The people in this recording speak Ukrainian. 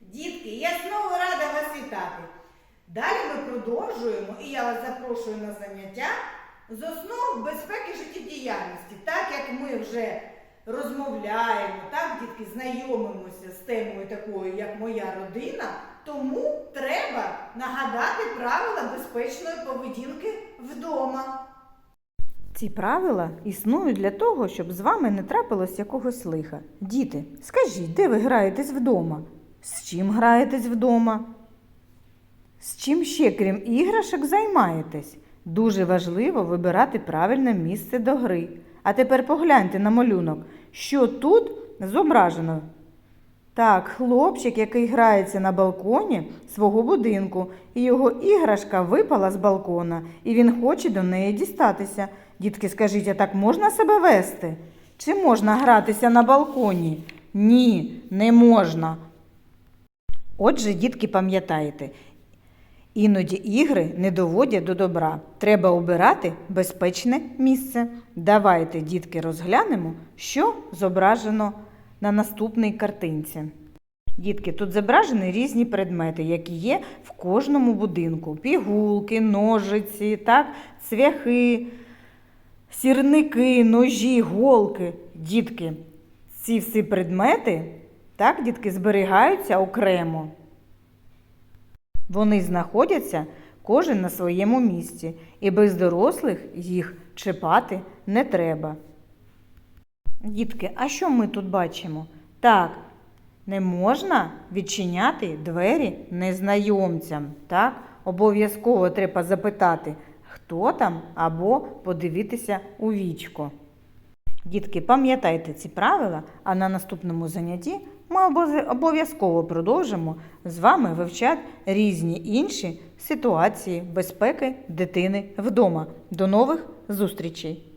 Дітки, я знову рада вас вітати. Далі ми продовжуємо, і я вас запрошую на заняття з основ безпеки життєдіяльності. Так як ми вже розмовляємо, так, дітки, знайомимося з темою такою, як моя родина, тому треба нагадати правила безпечної поведінки вдома. Ці правила існують для того, щоб з вами не трапилось якогось лиха. Діти, скажіть, де ви граєтесь вдома? З чим граєтесь вдома? З чим ще, крім іграшок, займаєтесь? Дуже важливо вибирати правильне місце до гри. А тепер погляньте на малюнок, що тут зображено. Так, хлопчик, який грається на балконі свого будинку, і його іграшка випала з балкона, і він хоче до неї дістатися. Дітки, скажіть, а так можна себе вести? Чи можна гратися на балконі? Ні, не можна. Отже, дітки, пам'ятайте, іноді ігри не доводять до добра. Треба обирати безпечне місце. Давайте, дітки, розглянемо, що зображено на наступній картинці. Дітки, тут зображені різні предмети, які є в кожному будинку: пігулки, ножиці, так, цвяхи, сірники, ножі, голки. Дітки, ці всі предмети, так, дітки, зберігаються окремо. Вони знаходяться кожен на своєму місці, і без дорослих їх чіпати не треба. Дітки, а що ми тут бачимо? Так, не можна відчиняти двері незнайомцям. Так? Обов'язково треба запитати, хто там, або подивитися у вічко. Дітки, пам'ятайте ці правила, а на наступному занятті ми обов'язково продовжимо з вами вивчати різні інші ситуації безпеки дитини вдома. До нових зустрічей!